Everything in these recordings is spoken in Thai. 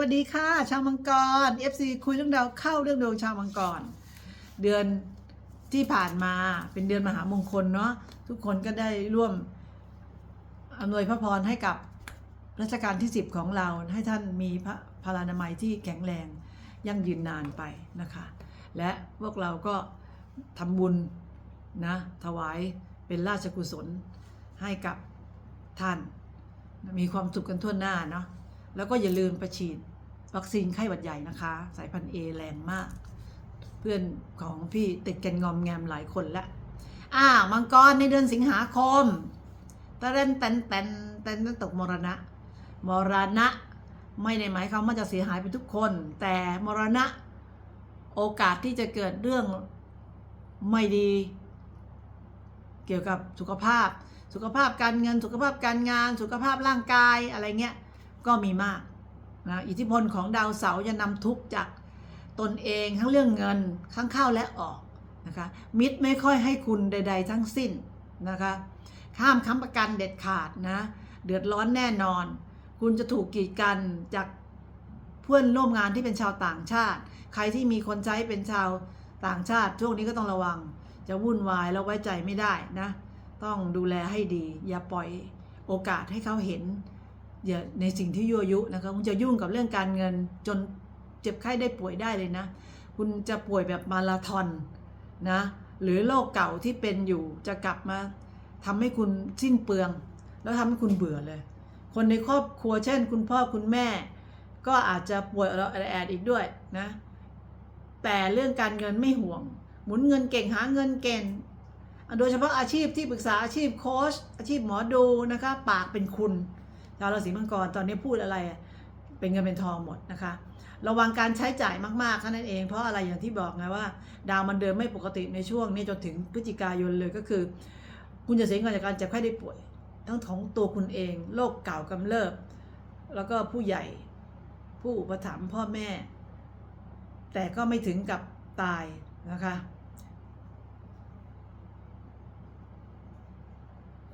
วัสดีค่ะ ชาวมังกร FC คุยเรื่องดาวเข้าเรื่องดวงชาวมังกร เดือนที่ผ่านมาเป็นเดือนมหามงคลเนาะทุกคนก็ได้ร่วมอำนวยพระพรให้กับรัชกาลที่ 10 ของเราให้ท่านมีพระพลานามัยที่แข็งแรงยั่งยืนนานไปนะคะ และพวกเราก็ทำบุญนะถวายเป็นราชกุศลให้กับท่าน มีความสุขกันทั่วหน้าเนาะแล้วก็อย่าลืมประฉีด วัคซีนไข้หวัดใหญ่นะคะ สายพันธุ์เอแรงมาก เพื่อนของพี่ติดกันงอมแงมหลายคนละอ้าวมังกรในเดือนสิงหาคมตะเรนแตนแตนแตนตกมรณะ มรณะ ไม่ได้หมายความว่าจะเสียหายไปทุกคน แต่มรณะโอกาสที่จะเกิดเรื่องไม่ดี เกี่ยวกับสุขภาพ สุขภาพการเงินสุขภาพการงาน สุขภาพร่างกายอะไรเงี้ยก็มีมาก นะอิทธิพลของดาวเสาร์จะนำทุกข์จากตนเองทั้งเรื่องเงินทั้งเข้าและออกนะคะมิตรไม่ค่อยให้คุณใด ๆ ทั้งสิ้นนะคะข้ามค้ำประกันเด็ดขาดนะเดือดร้อนแน่นอน คุณจะถูกกีดกันจากเพื่อนร่วมงานที่เป็นชาวต่างชาติ ใครที่มีคนใช้เป็นชาวต่างชาติ ช่วงนี้ก็ต้องระวัง จะวุ่นวายแล้วไว้ใจไม่ได้นะ ต้องดูแลให้ดี อย่าปล่อยโอกาสให้เขาเห็น อย่าในสิ่งที่ยั่วยุนะคะคุณจะยุ่งกับเรื่องการเงินจนเจ็บไข้ได้ป่วยได้เลยนะ คุณจะป่วยแบบมาราธอนนะหรือโรคเก่าที่เป็นอยู่จะกลับมาทำให้คุณสิ้นเปลือง แล้วทำให้คุณเบื่อเลย คนในครอบครัวเช่น คุณพ่อคุณแม่ ก็อาจจะป่วยแอดอีกด้วยนะแต่เรื่องการเงินไม่ห่วง หมุนเงินเก่งหาเงินเก่งโดยเฉพาะอาชีพที่ปรึกษาอาชีพโค้ชอาชีพหมอดูนะคะปากเป็นคุณ ชาวราศีมังกรตอนนี้พูดอะไรเป็นเงินเป็นทองหมดนะคะ ระวังการใช้จ่ายมากๆแค่นั้นเอง เพราะอะไรอย่างที่บอกไงว่า ดาวมันเดินไม่ปกติในช่วงนี้จนถึงพฤศจิกายนเลยก็คือ คุณจะเสียเงินจากการเจ็บไข้ได้ป่วย ทั้งของตัวคุณเองโรคเก่ากำเริบ แล้วก็ผู้ใหญ่ผู้อุปถัมภ์พ่อแม่ แต่ก็ไม่ถึงกับตายนะคะ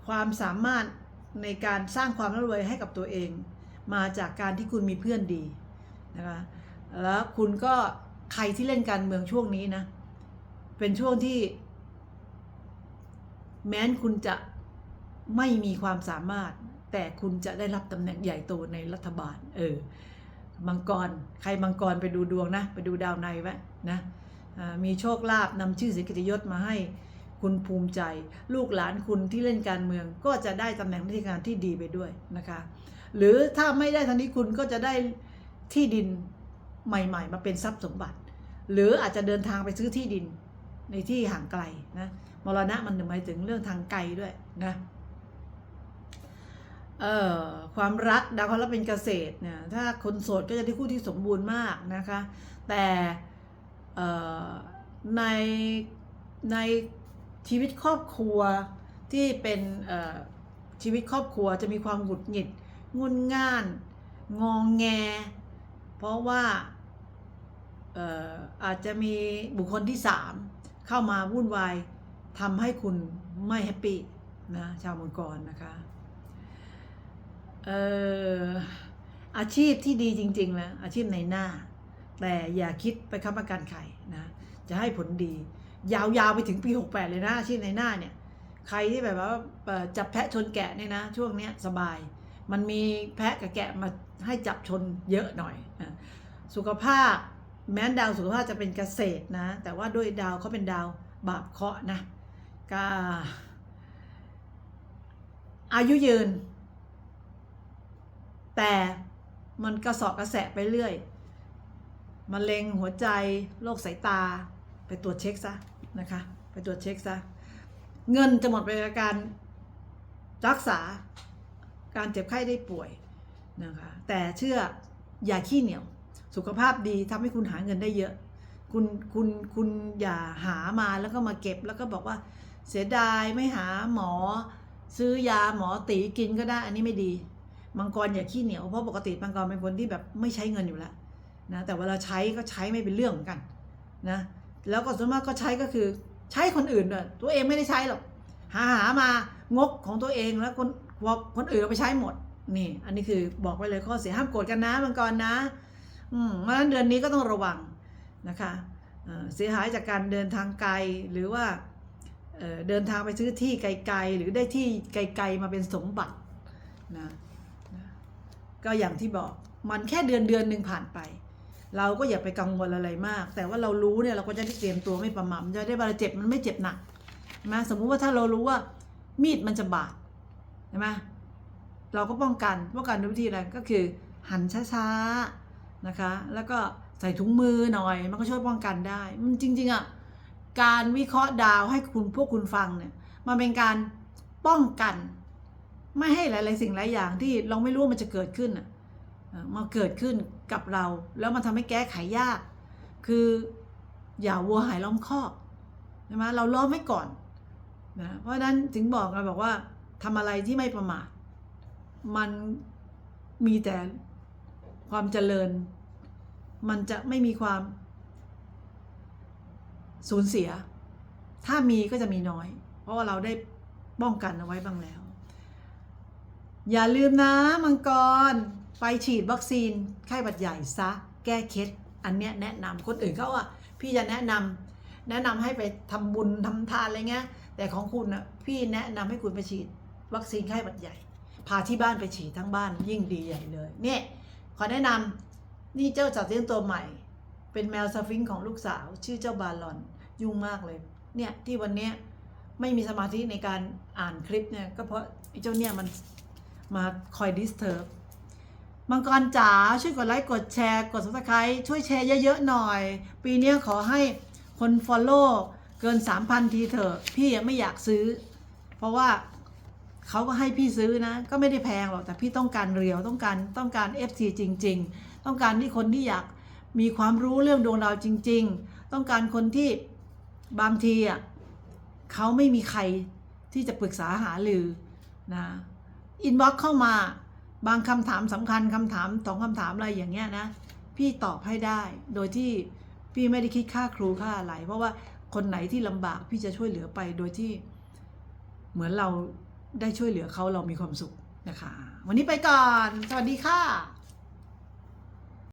ความสามารถ ในการสร้างความร่ำรวยให้กับตัวเอง มาจากการที่คุณมีเพื่อนดีนะคะแล้วคุณก็ใครที่เล่นการเมืองช่วงนี้นะ เป็นช่วงที่ แม้นคุณจะไม่มีความสามารถ แต่คุณจะได้รับตำแหน่งใหญ่โตในรัฐบาล เออมังกร ใครมังกรไปดูดวงนะ ไปดูดาวในไว้นะมีโชคลาภนำชื่อเสียงกิตยศมาให้ คุณภูมิใจ ลูกหลานคุณที่เล่นการเมือง ก็จะได้ตำแหน่งราชการที่ดีไปด้วยนะคะ หรือถ้าไม่ได้ทางนี้คุณก็จะได้ที่ดินใหม่ ๆ มาเป็นทรัพย์สมบัติ หรืออาจจะเดินทางไปซื้อที่ดินในที่ห่างไกลนะมรณะมันหมายถึงเรื่องทางไกลด้วยนะเอ่อความรักดาวเคราะห์แล้วเป็นเกษตรเนี่ยถ้าคนโสดก็จะได้คู่ที่สมบูรณ์มากนะคะ แต่ในใน ชีวิตครอบครัวที่เป็นชีวิตครอบครัวจะมีความหงุดหงิด งุนง่าน งองแง เพราะว่าอาจจะมีบุคคลที่สามเข้ามาวุ่นวายทำให้คุณไม่แฮปปี้นะชาวมังกรนะคะอาชีพที่ดีจริงๆแล้วอาชีพในหน้า แต่อย่าคิดไปค้ำประกันใครนะจะให้ผลดี ยาวๆไปถึงปี 68 เลยนะอาชีพในหน้าเนี่ย ใครที่แบบว่าจับแพะชนแกะเนี่ยนะ ช่วงเนี้ยสบาย มันมีแพะกับแกะมาให้จับชนเยอะหน่อยนะสุขภาพแม้นดาวสุขภาพจะเป็นเกษตรนะ แต่ว่าด้วยดาวเขาเป็นดาวบาปเคาะนะก็อายุยืน แต่มันกระสอบกระแสะไปเรื่อยมะเร็งหัวใจโรคสายตา ไปตรวจเช็คซะ นะคะ ไปตรวจเช็คซะ เงินจะหมดไปกับการรักษาการเจ็บไข้ได้ป่วยนะคะ แต่เชื่ออย่าขี้เหนียว สุขภาพดีทำให้คุณหาเงินได้เยอะ คุณคุณคุณอย่าหามาแล้วก็มาเก็บแล้วก็บอกว่าเสียดายไม่หาหมอ ซื้อยาหมอตีกินก็ได้อันนี้ไม่ดี มังกรอย่าขี้เหนียวเพราะปกติมังกรเป็นคนที่แบบไม่ใช้เงินอยู่แล้วนะแต่เวลาใช้ก็ใช้ไม่เป็นเรื่องเหมือนกันนะ แล้วก็ส่วนมากก็ใช้ก็คือใช้คนอื่นด้วยตัวเองไม่ได้ใช้หรอก หาหามางกของตัวเองแล้วคนคนอื่นเอาไปใช้หมด นี่ อันนี้คือบอกไว้เลยข้อเสียห้ามโกรธกันนะมังกรนะ อืมเพราะฉะนั้นเดือนนี้ก็ต้องระวังนะคะเสียหายจากการเดินทางไกลหรือว่าเดินทางไปซื้อที่ไกลๆ หรือได้ที่ไกลๆมาเป็นสมบัตินะก็อย่างที่บอกมันแค่เดือนเดือนหนึ่งผ่านไป เราก็อย่าไปกังวลอะไรมาก แต่ว่าเรารู้เนี่ยเราก็จะได้เตรียมตัวไม่ประมาทจะได้บาดเจ็บมันไม่เจ็บหนักใช่ไหมสมมุติว่าถ้าเรารู้ว่ามีดมันจะบาดใช่ไหมเราก็ป้องกันป้องกันด้วยวิธีอะไรก็คือ หันช้าๆนะคะ แล้วก็ใส่ถุงมือหน่อย มันก็ช่วยป้องกันได้ มันจริง ๆอะการวิเคราะห์ดาวให้คุณพวกคุณฟังเนี่ยมันเป็นการป้องกัน ไม่ให้หลาย ๆ สิ่งหลายอย่างที่เราไม่รู้มันจะเกิดขึ้นอะเอ่อ มาเกิดขึ้นกับเรา แล้วมันทำให้แก้ไขยาก คืออย่าวัวหายล้อมคอกใช่ไหมเราล้อมไว้ก่อนนะเพราะฉะนั้นถึงบอกเราบอกว่าทำอะไรที่ไม่ประมาทมันมีแต่ความเจริญ มันจะไม่มีความสูญเสีย ถ้ามีก็จะมีน้อย เพราะว่าเราได้ป้องกันเอาไว้บ้างแล้ว อย่าลืมนะมังกร ไปฉีดวัคซีนไข้หวัดใหญ่ซะแก้เคล็ดอันเนี้ยแนะนำคนอื่นเขาอะพี่จะแนะนำแนะนำให้ไปทำบุญทำทานอะไรเงี้ย แต่ของคุณอะพี่แนะนำให้คุณไปฉีดวัคซีนไข้หวัดใหญ่ พาที่บ้านไปฉีดทั้งบ้านยิ่งดีใหญ่เลยเนี่ยขอแนะนำนี่เจ้าจัดเลี้ยงตัวใหม่ เป็นแมวสฟิงค์ของลูกสาว ชื่อเจ้าบาลอนยุ่งมากเลยเนี่ยที่วันเนี้ยไม่มีสมาธิในการอ่านคลิปเนี่ยก็เพราะไอ้เจ้าเนี่ยมันมาคอยดิสเทิร์บ มังกรจ๋าช่วยกดไลค์กดแชร์ กด subscribe ช่วยแชร์เยอะๆหน่อย ปีนี้ขอให้คน follow เกิน 3,000 ทีเถอะ พี่ยังไม่อยากซื้อ เพราะว่าเขาก็ให้พี่ซื้อนะ ก็ไม่ได้แพงหรอก แต่พี่ต้องการเรียวต้องการต้องการ FC จริง ๆ ต้องการที่คนที่อยากมีความรู้เรื่องดวงดาวจริง ๆ ต้องการคนที่บางทีอะเขาไม่มีใครที่จะปรึกษาหารือนะอินบ็อกเข้ามา บางคำถามสำคัญคำถามสองคำถามอะไรอย่างเงี้ยนะ พี่ตอบให้ได้โดยที่พี่ไม่ได้คิดค่าครูค่าอะไร เพราะว่าคนไหนที่ลำบากพี่จะช่วยเหลือไปโดยที่ เหมือนเราได้ช่วยเหลือเขาเรามีความสุขนะคะ วันนี้ไปก่อน สวัสดีค่ะ